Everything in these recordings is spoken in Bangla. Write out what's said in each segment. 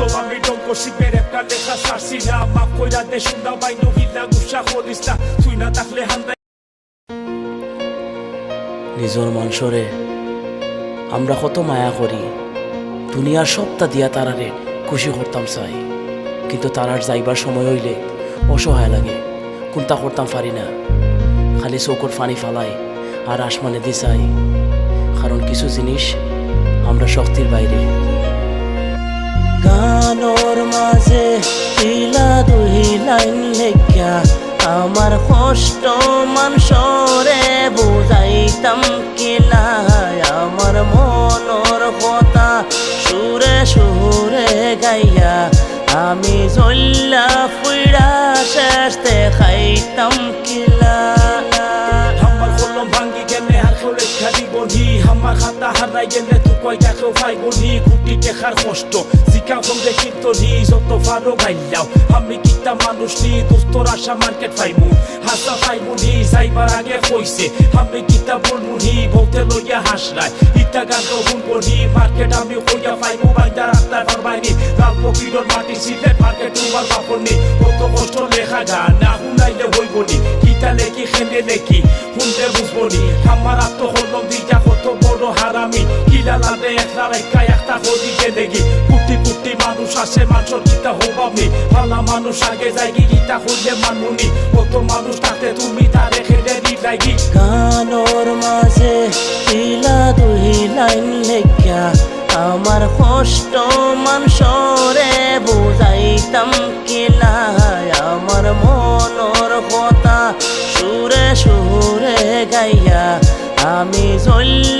তো আমি আমরা কত মায়া করি। দুনিয়ার সবটা দিয়া তারারে খুশি করতাম চাই। কিন্তু তারার যাইবার সময় হইলে অসহায় লাগে, কোনটা করতাম পারি না। খালি চৌকর ফানি ফালাই আর আসমানে দি চাই কারণ কিছু জিনিস আমরা শক্তির বাইরে গানোর মাঝে হিলা দুই লাইন লেখা আমার কষ্ট মান সরে বুঝাইতাম কিলাই আমার মনর কথা সুরে সুরে গাইয়া আমি জল্লা হারাই গেলে তুই কয় দেখো ভাই বলি কুটি টেকার কষ্ট। জিকা কমলে কিন্তু নি যত ফারো ভাইলাও আমি কিতা মানুষ নি, দোস্তর আশা মার্কেট পাইমু। হাসা পাইমু নি, যাইবার আগে কইছে। আমি কিতা বলমু নি বলতে লইয়া হাসরাই। ইটা গান তো শুনব নি, মার্কেট আমি কইয়া পাইমু বাইদা রাস্তায় পারবাইনি লাল পকিরর মাটি সিলেট মার্কেট তোমার বাপনি কত কষ্ট লেখা গান, না শুনাইলে হইব নি। কিতা লেখি, খেলে লেখি শুনতে বুঝব নি। আমার আত্ম হলম দিয়া বড় হারামি। কিলা লালে একটা রেখা একটা হদিকে লেগি কুটি কুটি মানুষ আসে মানুষের কিতা হবামি। ভালা মানুষ আগে যাই গীতা হইলে মানুনি কত মানুষ তাতে তুমি তারে খেলে লাগি গানোর মাঝে ইলা দুই লাইন লেখা আমার কষ্ট মানসরে বুঝাইতাম কিলাই আমার মনর কথা সুরে সুরে গাইয়া, আমি জল্লা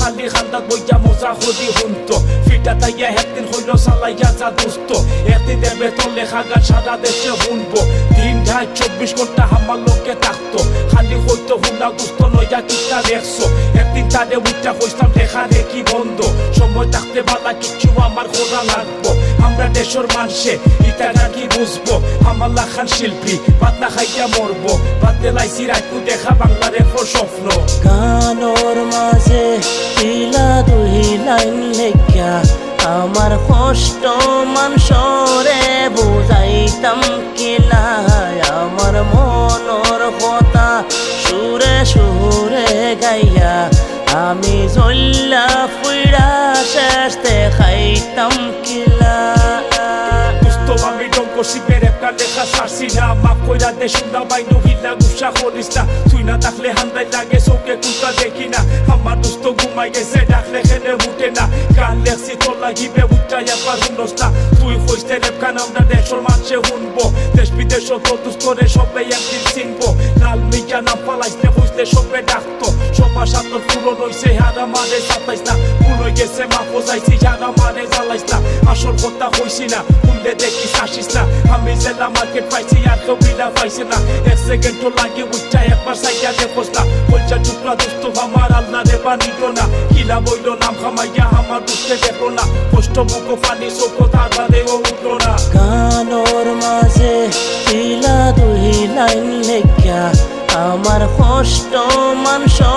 খালি খান্দাত বইয়া মজা হদি হুনতো। ফিটা তাইয়া একদিন হইল চালাইয়া যা দুস্ত। এতে দেবে তোর লেখা গান সারা দেশে শুনব দিন ঢাই চব্বিশ ঘণ্টা আমার লোকে থাকতো খালি হইতো হুনা দুস্ত লইয়া কিটা দেখছ? একদিন তারে উঠা হইতাম দেখা দেখি বন্ধ। সময় থাকতে বালা কিচ্ছু আমার খোলা লাগবো। দেশের মানুষে ইটা নাকি বুঝব? আমার লাখান শিল্পী না খাইয়া মরবো। ভাত দেলাইছি রাখু দেখা বাংলাদেশের স্বপ্ন। গানোর মাঝে ইলা দুই লাইন লেখা আমার কষ্ট মানসরে বুঝাইতাম কিলাই আমার মনর কথা সুরে সুরে গাইয়া, আমি জল্লা ফুইরা শেষ দেখাইতাম দোস্ত শিবের একটা লেখা সারছি না। মাফ কইরা দে শুননা বাইনো হিলা গুসা করিস না। তুই না থাকলে হান্দাই লাগে, চোখে কুতা দেখি না। আমার দোস্ত ঘুমাই গেছে, ডাকলে খেলে উঠে না। গান লেখছি, তোর লাগিবে উঠা একবার শুনস না। তুই কইতে রেপখান আমরা মানুষে শুনব দেশ বিদেশ তো দুস্তরে সবাই একদিন চিনবো। লাল মিয়া নাম পালাইতে হইতে সবে ডাকতো। সবার সাথে পুরো রইছে হারা মারে সাতাইস না। পুরো গেছে মা পোজাইছি হারা মারে জ্বালাইস না। আসল কথা হইছি না শুনলে দেখিস আসিস না। আমি জেলা মার্কেট পাইছি, আর কেউ বিনা পাইছে না। এক সেকেন্ড তো লাগে উঠা একবার সাইয়া দেখোস না। বলছা, টুকরা দুস্থ আমার আল্লাহ রে বানিল না। কিলা বইল, নাম খামাইয়া আমার দুস্থে দেখো না। কষ্ট মুখ পানি, চোখ তার বাদেও লাইন লেখা আমার কষ্ট মানসরে